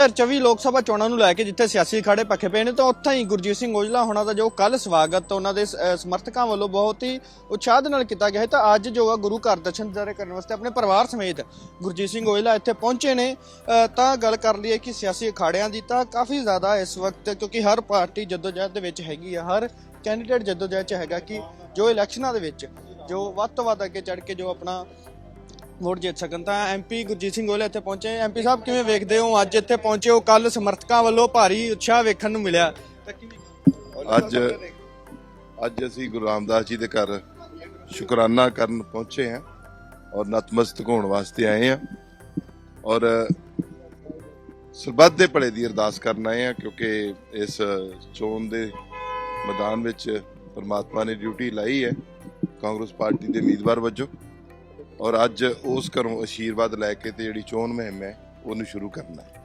2024 ਲੋਕ ਸਭਾ ਚੋਣਾਂ ਨੂੰ ਲੈ ਕੇ ਜਿੱਥੇ ਸਿਆਸੀ ਅਖਾੜੇ ਪੱਖੇ ਪਏ ਨੇ ਤਾਂ ਉੱਥੇ ਹੀ ਗੁਰਜੀਤ ਸਿੰਘ ਔਜਲਾ ਹੋਣਾ ਦਾ ਜੋ ਕੱਲ ਸਵਾਗਤ ਉਹਨਾਂ ਦੇ ਸਮਰਥਕਾਂ ਵੱਲੋਂ ਬਹੁਤ ਹੀ ਉਤਸ਼ਾਹ ਦੇ ਨਾਲ ਕੀਤਾ ਗਿਆ ਹੈ ਤਾਂ ਅੱਜ ਜੋ ਆ ਗੁਰੂ ਘਰ ਦਰਸ਼ਨ ਦਿਦਾਰੇ ਕਰਨ ਵਾਸਤੇ ਆਪਣੇ ਪਰਿਵਾਰ ਸਮੇਤ ਗੁਰਜੀਤ ਸਿੰਘ ਔਜਲਾ ਇੱਥੇ ਪਹੁੰਚੇ ਨੇ। ਅਹ, ਤਾਂ ਗੱਲ ਕਰ ਲਈਏ ਕਿ ਸਿਆਸੀ ਅਖਾੜਿਆਂ ਦੀ ਤਾਂ ਕਾਫੀ ਜ਼ਿਆਦਾ ਇਸ ਵਕਤ ਕਿਉਂਕਿ ਹਰ ਪਾਰਟੀ ਜਦੋਜਹਿਦ ਦੇ ਵਿੱਚ ਹੈਗੀ ਆ ਹਰ ਕੈਂਡੀਡੇਟ ਜਦੋਜਹਿਦ ਚ ਹੈਗਾ ਕਿ ਜੋ ਇਲੈਕਸ਼ਨਾਂ ਦੇ ਵਿੱਚ ਜੋ ਵੱਧ ਤੋਂ ਵੱਧ ਅੱਗੇ ਚੜ ਕੇ ਜੋ ਆਪਣਾ ਵੋਟ ਜਿੱਤ ਸਕਣ ਤਾਂ ਐਮਪੀ ਗੁਰਜੀਤ ਸਿੰਘ ਔਜਲਾ ਇੱਥੇ ਪਹੁੰਚੇ। ਐਮਪੀ ਸਾਹਿਬ, ਕਿਵੇਂ ਵੇਖਦੇ ਹੋ? ਅੱਜ ਇੱਥੇ ਪਹੁੰਚੇ ਹੋ। ਕੱਲ ਸਮਰਥਕਾਂ ਵੱਲੋਂ ਭਾਰੀ ਉਤਸ਼ਾਹ ਵੇਖਣ ਨੂੰ ਮਿਲਿਆ। ਤਾਂ ਕਿਵੇਂ ਅੱਜ ਅੱਜ ਅਸੀਂ ਗੁਰੂ ਰਾਮਦਾਸ ਜੀ ਦੇ ਘਰ ਸ਼ੁਕਰਾਨਾ ਕਰਨ ਪਹੁੰਚੇ ਹਾਂ ਔਰ ਨਤਮਸਤਕ ਹੋਣ ਵਾਸਤੇ ਆਏ ਹਾਂ। ਔਰ ਸਰਬੱਤ ਦੇ ਭਲੇ ਦੀ ਅਰਦਾਸ ਕਰਨ ਆਏ ਹਾਂ ਕਿਉਂਕਿ ਇਸ ਚੋਣ ਦੇ ਮੈਦਾਨ ਵਿੱਚ ਪਰਮਾਤਮਾ ਨੇ ਡਿਊਟੀ ਲਾਈ ਹੈ। ਕਾਂਗਰਸ ਪਾਰਟੀ ਦੇ ਉਮੀਦਵਾਰ ਵਜੋਂ। ਔਰ ਅੱਜ ਉਸ ਘਰੋਂ ਆਸ਼ੀਰਵਾਦ ਲੈ ਕੇ ਤੇ ਜਿਹੜੀ ਚੋਣ ਮੁਹਿੰਮ ਹੈ ਉਹਨੂੰ ਸ਼ੁਰੂ ਕਰਨਾ ਹੈ।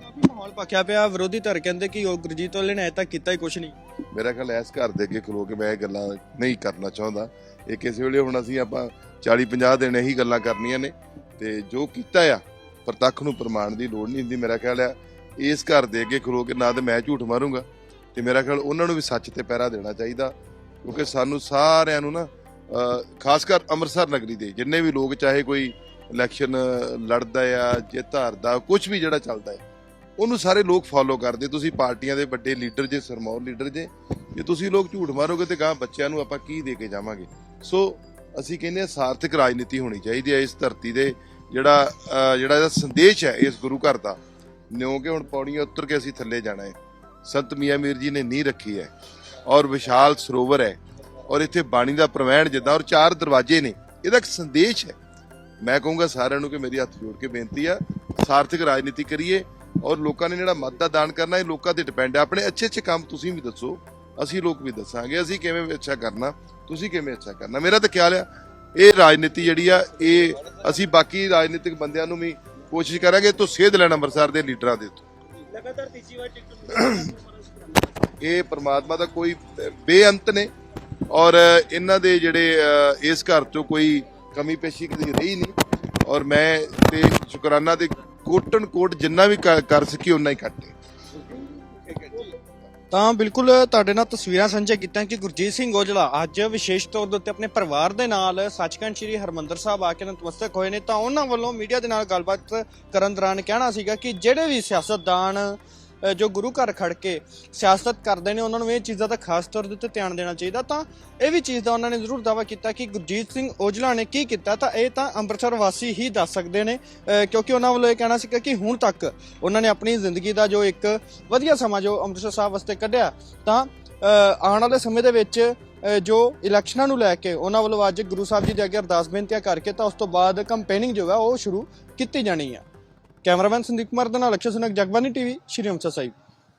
ਕਾਫੀ ਮਾਹੌਲ ਪੱਕਿਆ ਪਿਆ ਵਿਰੋਧੀ ਧਿਰ ਕਹਿੰਦੇ ਕਿ ਉਹ ਗੁਰਜੀਤ ਔਜਲੇ ਨੇ ਅਜੇ ਤੱਕ ਕੀਤਾ ਹੀ ਕੁਝ ਨਹੀਂ। ਮੇਰਾ ਖਿਆਲ ਐਸ ਘਰ ਦੇ ਅੱਗੇ ਖਲੋ ਕੇ ਮੈਂ ਇਹ ਗੱਲਾਂ ਨਹੀਂ ਕਰਨਾ ਚਾਹੁੰਦਾ। ਇਹ ਕਿਸੇ ਵੇਲੇ ਹੁਣ ਅਸੀਂ ਆਪਾਂ 40 50 ਦਿਨ ਇਹੀ ਗੱਲਾਂ ਕਰਨੀਆਂ ਨੇ ਤੇ ਜੋ ਕੀਤਾ ਆ ਪ੍ਰਤੱਖ ਨੂੰ ਪ੍ਰਮਾਣ ਦੀ ਲੋੜ ਨਹੀਂ ਹੁੰਦੀ ਮੇਰਾ ਖਿਆਲ ਆ। ਇਸ ਘਰ ਦੇ ਅੱਗੇ ਖਲੋ ਕੇ ਨਾ ਤੇ ਮੈਂ ਝੂਠ ਮਾਰੂੰਗਾ ਤੇ ਮੇਰਾ ਖਿਆਲ ਉਹਨਾਂ ਨੂੰ ਵੀ ਸੱਚ ਤੇ ਪਹਿਰਾ ਦੇਣਾ ਚਾਹੀਦਾ ਕਿਉਂਕਿ ਸਾਨੂੰ ਸਾਰਿਆਂ ਨੂੰ ਨਾ ਖਾਸ ਕਰ ਅੰਮ੍ਰਿਤਸਰ ਨਗਰੀ ਦੇ, ਜਿੰਨੇ ਵੀ ਲੋਕ ਚਾਹੇ ਕੋਈ ਇਲੈਕਸ਼ਨ ਲੜਦਾ ਆ ਜੇ ਧਾਰਦਾ ਕੁਝ ਵੀ ਜਿਹੜਾ ਚੱਲਦਾ ਹੈ ਉਹਨੂੰ ਸਾਰੇ ਲੋਕ ਫੋਲੋ ਕਰਦੇ। ਤੁਸੀਂ ਪਾਰਟੀਆਂ ਦੇ ਵੱਡੇ ਲੀਡਰ ਜੇ, ਸਰਮੌਰ ਲੀਡਰ ਜੇ ਜੇ ਤੁਸੀਂ ਲੋਕ ਝੂਠ ਮਾਰੋਗੇ ਤੇ ਗਾਂ ਬੱਚਿਆਂ ਨੂੰ ਆਪਾਂ ਕੀ ਦੇ ਕੇ ਜਾਵਾਂਗੇ? ਸੋ ਅਸੀਂ ਕਹਿੰਦੇ ਆ ਸਾਰਥਕ ਰਾਜਨੀਤੀ ਹੋਣੀ ਚਾਹੀਦੀ ਹੈ ਇਸ ਧਰਤੀ ਦੇ, ਜਿਹੜਾ ਜਿਹੜਾ ਇਹਦਾ ਸੰਦੇਸ਼ ਹੈ ਇਸ ਗੁਰੂ ਘਰ ਦਾ। ਨਿਉ ਕਿ ਹੁਣ ਪੌੜੀਆਂ ਉਤਰ ਕੇ ਅਸੀਂ ਥੱਲੇ ਜਾਣਾ ਹੈ। ਸੰਤ ਮੀਆਂ ਮੀਰ ਜੀ ਨੇ ਨੀਂਹ ਰੱਖੀ ਹੈ ਔਰ ਵਿਸ਼ਾਲ ਸਰੋਵਰ ਹੈ। ਔਰ ਇੱਥੇ ਬਾਣੀ ਦਾ ਪ੍ਰਵੈਣ ਜਿੱਦਾਂ ਔਰ ਚਾਰ ਦਰਵਾਜ਼ੇ ਨੇ। ਇਹਦਾ ਇੱਕ ਸੰਦੇਸ਼ ਹੈ। ਮੈਂ ਕਹੂੰਗਾ ਸਾਰਿਆਂ ਨੂੰ ਕਿ ਮੇਰੀ ਹੱਥ ਜੋੜ ਕੇ ਬੇਨਤੀ ਆ ਸਾਰਥਕ ਰਾਜਨੀਤੀ ਕਰੀਏ ਔਰ ਲੋਕਾਂ ਨੇ ਜਿਹੜਾ ਮਤ ਦਾ ਦਾਨ ਕਰਨਾ ਇਹ ਲੋਕਾਂ ਤੇ ਡਿਪੈਂਡ ਹੈ ਆਪਣੇ ਅੱਛੇ ਅੱਛੇ ਕੰਮ ਤੁਸੀਂ ਵੀ ਦੱਸੋ ਅਸੀਂ ਲੋਕ ਵੀ ਦੱਸਾਂਗੇ ਅਸੀਂ ਕਿਵੇਂ ਅੱਛਾ ਕਰਨਾ ਤੁਸੀਂ ਕਿਵੇਂ ਅੱਛਾ ਕਰਨਾ। ਮੇਰਾ ਤਾਂ ਖਿਆਲ ਆ ਇਹ ਰਾਜਨੀਤੀ ਜਿਹੜੀ ਆ ਇਹ ਅਸੀਂ ਬਾਕੀ ਰਾਜਨੀਤਿਕ ਬੰਦਿਆਂ ਨੂੰ ਵੀ ਕੋਸ਼ਿਸ਼ ਕਰਾਂਗੇ ਤੋਂ ਸੇਧ ਲੈਣ ਅੰਮ੍ਰਿਤਸਰ ਦੇ ਲੀਡਰਾਂ ਦੇ ਤੋਂ। ਲਗਾਤਾਰ ਤੀਜੀ ਵਾਰ ਟਿਕਟ ਇਹ ਪ੍ਰਮਾਤਮਾ ਦਾ ਕੋਈ ਬੇਅੰਤ ਨੇ। ਔਰ ਇਹਨਾਂ ਦੇ ਜਿਹੜੇ ਇਸ ਘਰ ਤੋਂ ਕੋਈ ਕਮੀ ਪੇਸ਼ੀ ਕਦੀ ਰਹੀ ਨਹੀਂ। ਔਰ ਮੈਂ ਤੇ ਸ਼ੁਕਰਾਨਾ ਤੇ ਕੋਟਨ ਕੋਟ ਜਿੰਨਾ ਵੀ ਕਰ ਸਕੀ ਉਨਾ ਹੀ ਕੱਟੇ ਤਾਂ ਬਿਲਕੁਲ ਤੁਹਾਡੇ ਨਾਲ ਤਸਵੀਰਾਂ ਸਾਂਝਾ ਕੀਤੀਆਂ ਕਿ ਗੁਰਜੀਤ ਸਿੰਘ ਔਜਲਾ ਅੱਜ ਵਿਸ਼ੇਸ਼ ਤੌਰ ਦੇ ਉੱਤੇ ਆਪਣੇ ਪਰਿਵਾਰ ਦੇ ਨਾਲ ਸੱਚਖੰਡ ਸ੍ਰੀ ਹਰਮੰਦਰ ਸਾਹਿਬ ਆ ਕੇ ਨਤਮਸਤਕ ਹੋਏ ਨੇ। ਤਾਂ ਉਹਨਾਂ ਵੱਲੋਂ ਮੀਡੀਆ ਦੇ ਨਾਲ ਗੱਲਬਾਤ ਕਰਨ ਦੌਰਾਨ ਕਹਿਣਾ ਸੀਗਾ ਕਿ ਜਿਹੜੇ ਵੀ ਸਿਆਸਤਦਾਨ ਜੋ ਗੁਰੂ ਘਰ ਖੜ ਕੇ ਸਿਆਸਤ ਕਰਦੇ ਨੇ, ਉਹਨਾਂ ਨੂੰ ਇਹ ਚੀਜ਼ਾਂ ਦਾ ਖਾਸ ਤੌਰ ਦੇ ਉੱਤੇ ਧਿਆਨ ਦੇਣਾ ਚਾਹੀਦਾ। ਤਾਂ ਇਹ ਵੀ ਚੀਜ਼ ਦਾ ਉਹਨਾਂ ਨੇ ਜ਼ਰੂਰ ਦਾਅਵਾ ਕੀਤਾ ਕਿ ਗੁਰਜੀਤ ਸਿੰਘ ਔਜਲਾ ਨੇ ਕੀ ਕੀਤਾ, ਤਾਂ ਇਹ ਤਾਂ ਅੰਮ੍ਰਿਤਸਰ ਵਾਸੀ ਹੀ ਦੱਸ ਸਕਦੇ ਨੇ ਕਿਉਂਕਿ ਉਹਨਾਂ ਵੱਲੋਂ ਇਹ ਕਹਿਣਾ ਸੀਗਾ ਕਿ ਹੁਣ ਤੱਕ ਉਹਨਾਂ ਨੇ ਆਪਣੀ ਜ਼ਿੰਦਗੀ ਦਾ ਜੋ ਇੱਕ ਵਧੀਆ ਸਮਾਂ ਜੋ ਅੰਮ੍ਰਿਤਸਰ ਸਾਹਿਬ ਵਾਸਤੇ ਕੱਢਿਆ, ਤਾਂ ਆਉਣ ਵਾਲੇ ਸਮੇਂ ਦੇ ਵਿੱਚ ਜੋ ਇਲੈਕਸ਼ਨਾਂ ਨੂੰ ਲੈ ਕੇ ਉਹਨਾਂ ਵੱਲੋਂ ਅੱਜ ਗੁਰੂ ਸਾਹਿਬ ਜੀ ਦੇ ਅੱਗੇ ਅਰਦਾਸ ਬੇਨਤੀਆਂ ਕਰਕੇ, ਤਾਂ ਉਸ ਤੋਂ ਬਾਅਦ ਕੰਪੇਨਿੰਗ ਜੋ ਹੈ ਉਹ ਸ਼ੁਰੂ ਕੀਤੀ ਜਾਣੀ ਹੈ। ਕੈਮਰਾਮੈਨ ਸੰਦੀਪ ਕੁਮਾਰ ਦੇ ਨਾਲ ਅਕਸ਼ਰ ਸੁਨਕ ਜਗਬਾਨੀ ਟੀਵੀ ਸ਼੍ਰੀ ਅੰਮ੍ਰਿਤਸਰ ਸਾਹਿਬ